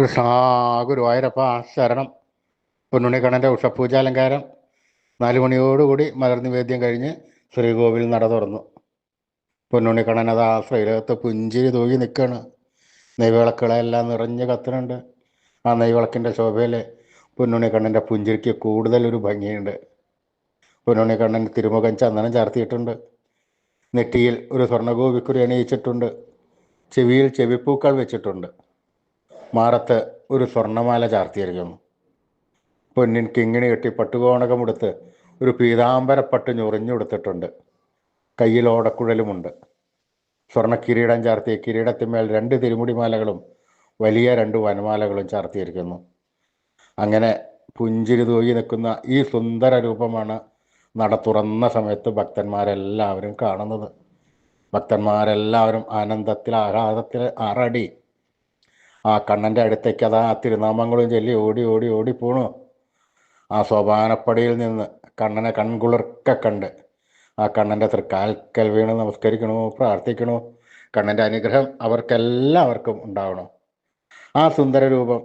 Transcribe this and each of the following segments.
കൃഷ്ണ ഗുരുവായൂരപ്പ ശരണം. പൊന്നുണ്ണിക്കണ്ണന്റെ ഉഷപൂജാലങ്കാരം. നാല് മണിയോടുകൂടി മലർ നിവേദ്യം കഴിഞ്ഞ് ശ്രീകോവിൽ നട തുറന്നു. പൊന്നുണ്ണിക്കണ്ണൻ അത് ആ ശ്രീലകത്ത് പുഞ്ചിരി തൂകി നിൽക്കുകയാണ് നെയ്വിളക്കുകളെല്ലാം നിറഞ്ഞ് കത്തുന്നുണ്ട്. ആ നെയ്വിളക്കിന്റെ ശോഭയിൽ പൊന്നുണിക്കണ്ണന്റെ പുഞ്ചിരിക്ക് കൂടുതൽ ഒരു ഭംഗിയുണ്ട്. പൊന്നുണിക്കണ്ണൻ തിരുമുഖം ചന്ദനം ചാർത്തിയിട്ടുണ്ട്. നെറ്റിയിൽ ഒരു സ്വർണഗോപിക്കുറി അണിയിച്ചിട്ടുണ്ട്. ചെവിയിൽ ചെവിപ്പൂക്കൾ വെച്ചിട്ടുണ്ട്. മാറത്ത് ഒരു സ്വർണമാല ചാർത്തിയിരിക്കുന്നു. പൊന്നിൻ കിങ്ങിണി കെട്ടി പട്ടുകോണകമെടുത്ത് ഒരു പീതാംബരപ്പട്ട് ഞൊറിഞ്ഞുകൊടുത്തിട്ടുണ്ട് കയ്യിൽ ഓടക്കുഴലുമുണ്ട്. സ്വർണ കിരീടം ചാർത്തിയ കിരീടത്തിന്മേൽ രണ്ട് തിരുമുടിമാലകളും വലിയ രണ്ട് വനമാലകളും ചാർത്തിയിരിക്കുന്നു. അങ്ങനെ പുഞ്ചിരി തൂകി നിൽക്കുന്ന ഈ സുന്ദര രൂപമാണ് നട തുറന്ന സമയത്ത് ഭക്തന്മാരെല്ലാവരും കാണുന്നത്. ഭക്തന്മാരെല്ലാവരും ആനന്ദത്തിൽ ആഹ്ലാദത്തിൽ ആറടി ആ കണ്ണന്റെ അടുത്തേക്ക് അതാ തിരുനാമങ്ങളും ചൊല്ലി ഓടി ഓടി ഓടി പോണു. ആ സോപാനപ്പടിയിൽ നിന്ന് കണ്ണനെ കൺകുളിർക്ക കണ്ട് ആ കണ്ണന്റെ തൃക്കാൽക്കൽ വീണ് നമസ്കരിക്കണോ പ്രാർത്ഥിക്കണോ. കണ്ണന്റെ അനുഗ്രഹം അവർക്കെല്ലാവർക്കും ഉണ്ടാവണം. ആ സുന്ദര രൂപം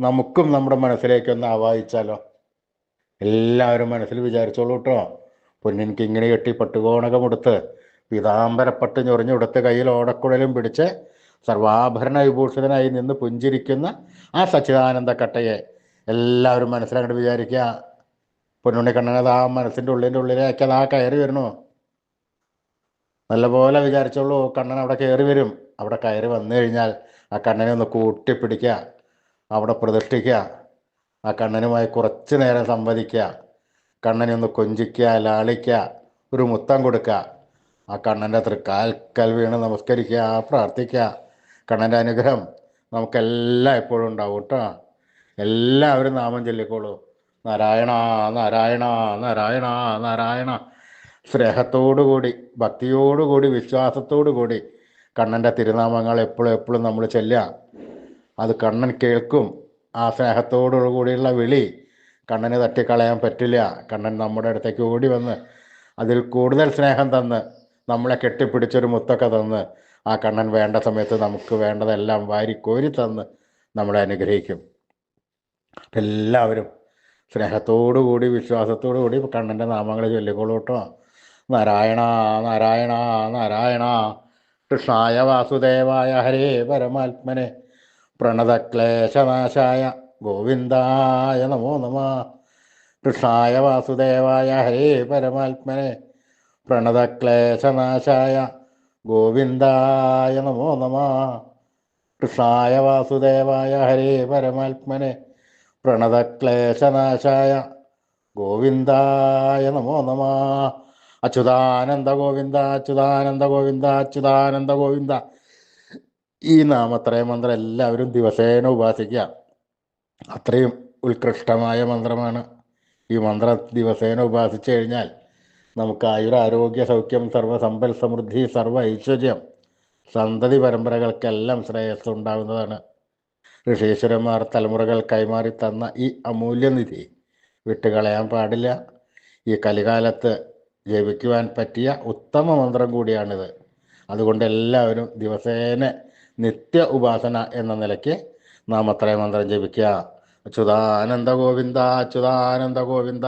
നമുക്കും നമ്മുടെ മനസ്സിലേക്കൊന്ന് ആവാഹിച്ചാലോ? എല്ലാവരും മനസ്സിൽ വിചാരിച്ചോളൂ കേട്ടോ പൊന്നിൻ കിങ്ങിണി കെട്ടി പട്ടുകോണകമെടുത്ത് പീതാംബരപ്പട്ട് ഞൊറിഞ്ഞുടുത്ത് കയ്യിൽ ഓടക്കുഴലും പിടിച്ച് സർവാഭരണ വിഭൂഷിതനായി നിന്ന് പുഞ്ചിരിക്കുന്ന ആ സച്ചിദാനന്ദ കട്ടയെ എല്ലാവരും മനസ്സിലാക്കിട്ട് വിചാരിക്കുക പൊന്നുണ്ണി കണ്ണനത് ആ മനസ്സിന്റെ ഉള്ളിന്റെ ഉള്ളിലേക്ക് അത് ആ കയറി വരണോ നല്ലപോലെ വിചാരിച്ചോളൂ കണ്ണൻ അവിടെ കയറി വരും. അവിടെ കയറി വന്നു കഴിഞ്ഞാൽ ആ കണ്ണനെ ഒന്ന് കൂട്ടിപ്പിടിക്കുക അവിടെ പ്രതിഷ്ഠിക്കുക ആ കണ്ണനുമായി കുറച്ച് നേരം സംവദിക്കുക കണ്ണനെ ഒന്ന് കൊഞ്ചിക്കുക ലാളിക്കുക ഒരു മുത്തം കൊടുക്കുക ആ കണ്ണന്റെ തൃക്കാൽക്കൽ വീണ് നമസ്കരിക്കുക പ്രാർത്ഥിക്കുക കണ്ണന്റെ അനുഗ്രഹം നമുക്കെല്ലാം എപ്പോഴും ഉണ്ടാവും കേട്ടോ. എല്ലാവരും നാമം ചൊല്ലിക്കോളൂ. നാരായണ നാരായണ നാരായണ നാരായണ. സ്നേഹത്തോടുകൂടി ഭക്തിയോടുകൂടി വിശ്വാസത്തോടുകൂടി കണ്ണന്റെ തിരുനാമങ്ങൾ എപ്പോഴും എപ്പോഴും നമ്മൾ ചെല്ലുക. അത് കണ്ണൻ കേൾക്കും. ആ സ്നേഹത്തോടു കൂടിയുള്ള വിളി കണ്ണന് തട്ടിക്കളയാൻ പറ്റില്ല. കണ്ണൻ നമ്മുടെ അടുത്തേക്ക് ഓടി വന്ന് അതിൽ കൂടുതൽ സ്നേഹം തന്ന് നമ്മളെ കെട്ടിപ്പിടിച്ചൊരു മുത്തൊക്കെ തന്ന് ആ കണ്ണൻ വേണ്ട സമയത്ത് നമുക്ക് വേണ്ടതെല്ലാം വാരി വാരിക്കോരി തന്ന് നമ്മളെ അനുഗ്രഹിക്കും. എല്ലാവരും സ്നേഹത്തോടു കൂടി വിശ്വാസത്തോടു കൂടി കണ്ണന്റെ നാമങ്ങൾ ചൊല്ലിക്കോളൂട്ടോ നാരായണ നാരായണ നാരായണ. കൃഷ്ണായ വാസുദേവായ ഹരേ പരമാത്മനെ. പ്രണതക്ലേശനാശായ ഗോവിന്ദായ നമോ നമ. കൃഷ്ണായ വാസുദേവായ ഹരേ പരമാത്മനെ. പ്രണതക്ലേശനാശായ ഗോവിന്ദായ നമോ നമ. കൃഷ്ണായ വാസുദേവായ ഹരേ പരമാത്മനെ. പ്രണതക്ലേശനാശായ ഗോവിന്ദായ നമോ നമ. അച്യുതാനന്ദ ഗോവിന്ദ അച്യുതാനന്ദ ഗോവിന്ദ അച്യുതാനന്ദ ഗോവിന്ദ. ഈ നാമത്രയ മന്ത്രം എല്ലാവരും ദിവസേന ഉപാസിക്കുക. അത്രയും ഉത്കൃഷ്ടമായ മന്ത്രമാണ്. ഈ മന്ത്രം ദിവസേന ഉപാസിച്ചു കഴിഞ്ഞാൽ നമുക്ക് ആയുരാരോഗ്യ സൗഖ്യം സർവസമ്പൽ സമൃദ്ധി സർവ ഐശ്വര്യം സന്തതി പരമ്പരകൾക്കെല്ലാം ശ്രേയസ് ഉണ്ടാകുന്നതാണ് ഋഷീശ്വരന്മാർ തലമുറകൾ കൈമാറി തന്ന ഈ അമൂല്യനിധി വിട്ടുകളയാൻ പാടില്ല. ഈ കലികാലത്ത് ജപിക്കുവാൻ പറ്റിയ ഉത്തമ മന്ത്രം കൂടിയാണിത്. അതുകൊണ്ട് എല്ലാവരും ദിവസേന നിത്യ ഉപാസന എന്ന നിലയ്ക്ക് നാം അത്രയും മന്ത്രം ജപിക്കുക. അച്യുതാനന്ദ ഗോവിന്ദ അച്യുതാനന്ദ ഗോവിന്ദ.